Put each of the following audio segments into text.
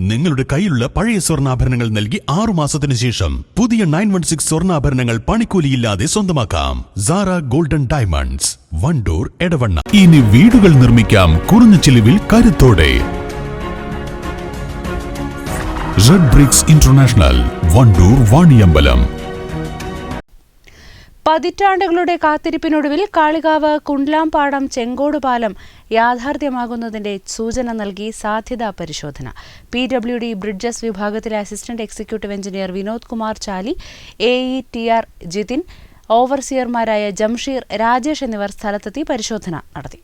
നിങ്ങളുടെ കയ്യിലുള്ള പഴയ സ്വർണാഭരണങ്ങൾ നൽകി ആറു മാസത്തിന് ശേഷം പുതിയ നയൻ വൺ സിക്സ് സ്വർണാഭരണങ്ങൾ പണിക്കൂലിയില്ലാതെ സ്വന്തമാക്കാം. Zara golden diamonds Wandoor Edavanna. ഇനി വീടുകൾ നിർമ്മിക്കാം കുറഞ്ഞ ചിലവിൽ കരുത്തോടെ. Red bricks international Wandoor Vaniyambalam. പതിറ്റാണ്ടുകളുടെ കാത്തിരിപ്പിനൊടുവിൽ കാളികാവ് കുണ്ട്ലാംപാടം ചെങ്കോട് പാലം യാഥാർത്ഥ്യമാകുന്നതിന്റെ സൂചന നൽകി സാധ്യതാ പരിശോധന. പി ഡബ്ല്യു ഡി ബ്രിഡ്ജസ് വിഭാഗത്തിലെ assistant executive engineer Vinod Kumar Chali A E T R Jithin ഓവർസിയർമാരായ Jamsheer Rajesh എന്നിവർ സ്ഥലത്തെത്തി പരിശോധന നടത്തി.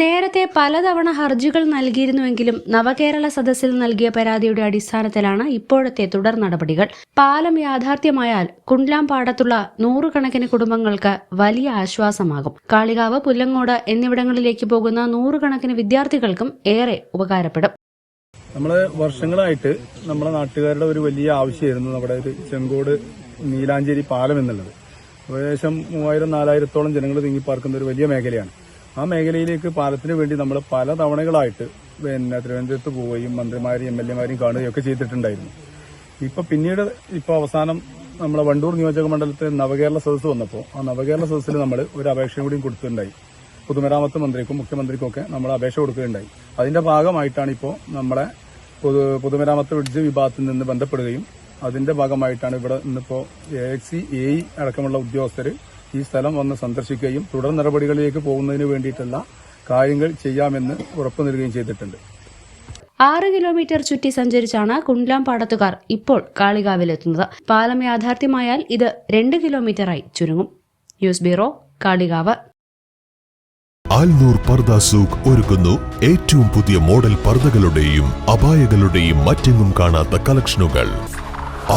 നേരത്തെ പലതവണ ഹർജികൾ നൽകിയിരുന്നുവെങ്കിലും നവകേരള സദസ്സിൽ നൽകിയ പരാതിയുടെ അടിസ്ഥാനത്തിലാണ് ഇപ്പോഴത്തെ തുടർ നടപടികൾ. പാലം യാഥാർത്ഥ്യമായാൽ കുണ്ട്ലാംപാടത്തുള്ള നൂറുകണക്കിന് കുടുംബങ്ങൾക്ക് വലിയ ആശ്വാസമാകും. കാളികാവ് പുല്ലങ്ങോട് എന്നിവിടങ്ങളിലേക്ക് പോകുന്ന നൂറുകണക്കിന് വിദ്യാർത്ഥികൾക്കും ഏറെ ഉപകാരപ്പെടും. നമ്മൾ വർഷങ്ങളായിട്ട് നമ്മുടെ നാട്ടുകാരുടെ ഒരു വലിയ ആവശ്യമായിരുന്നു നമ്മുടെ ഒരു ചെങ്കോട് നീലാഞ്ചേരി പാലം എന്നുള്ളത്. ഏകദേശം മൂവായിരം നാലായിരത്തോളം ജനങ്ങൾ തിങ്ങിപ്പാർക്കുന്ന ഒരു വലിയ മേഖലയാണ്. ആ മേഖലയിലേക്ക് പാലത്തിന് വേണ്ടി നമ്മൾ പല തവണകളായിട്ട് പിന്നെ തിരുവനന്തപുരത്ത് പോവുകയും മന്ത്രിമാരെയും എം എൽ എമാരെയും കാണുകയും ഒക്കെ ചെയ്തിട്ടുണ്ടായിരുന്നു. ഇപ്പൊ പിന്നീട് ഇപ്പൊ അവസാനം നമ്മളെ വണ്ടൂർ നിയോജക മണ്ഡലത്തിൽ നവകേരള സദസ്സ് വന്നപ്പോൾ ആ നവകേരള സദസ്സിൽ നമ്മൾ ഒരു അപേക്ഷയും കൂടി കൊടുത്തിട്ടുണ്ടായി. പൊതുമരാമത്ത് മന്ത്രിക്കും മുഖ്യമന്ത്രിക്കും ഒക്കെ നമ്മൾ അപേക്ഷ കൊടുക്കുകയുണ്ടായി. അതിന്റെ ഭാഗമായിട്ടാണ് ഇപ്പോൾ നമ്മളെ പൊതു പൊതുമരാമത്ത് ബ്രിഡ്ജ് വിഭാഗത്തിൽ നിന്ന് ബന്ധപ്പെടുകയും അതിന്റെ ഭാഗമായിട്ടാണ് ഇവിടെ ഇന്നിപ്പോ എ എക്സി എ അടക്കമുള്ള ഉദ്യോഗസ്ഥർ ഈ സ്ഥലം വന്ന് സന്ദർശിക്കുകയും തുടർ നടപടികളിലേക്ക് പോകുന്നതിന് വേണ്ടിയിട്ടുള്ള കാര്യങ്ങൾ ചെയ്യാമെന്ന് ഉറപ്പു നൽകുകയും ചെയ്തിട്ടുണ്ട്. ആറ് കിലോമീറ്റർ ചുറ്റി സഞ്ചരിച്ചാണ് കുണ്ട്ലാംപാടത്തുകാർ ഇപ്പോൾ കാളികാവിലെത്തുന്നത്. പാലം യാഥാർത്ഥ്യമായാൽ ഇത് രണ്ട് കിലോമീറ്ററായി ചുരുങ്ങും. News bureau Kalikavu. ആൽനൂർ പർദ സൂഖ് ഒരുക്കുന്നു. ഏറ്റവും പുതിയ മോഡൽ പർദകളുടെയും അപായകളുടെയും മറ്റെങ്ങും കാണാത്ത കളക്ഷനുകൾ.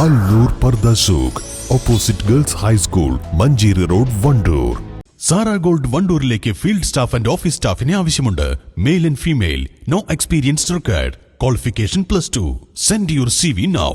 ആൽനൂർ പർദ സൂഖ്. Opposite girls high school Manjeri road Wandoor Zara gold വണ്ടൂരിലേക്ക് field staff and office സ്റ്റാഫിനെ ആവശ്യമുണ്ട്. Male and female no experience required qualification plus two send your C V now